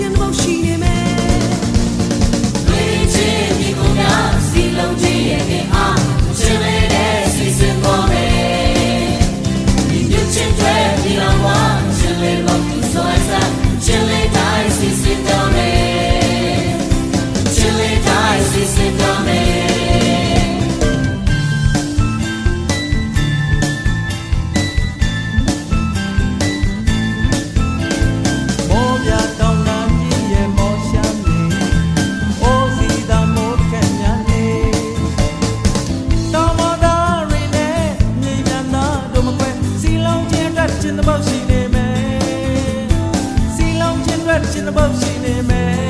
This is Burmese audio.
in the chien. ရှင်ဘုရားရှင်နေမယ်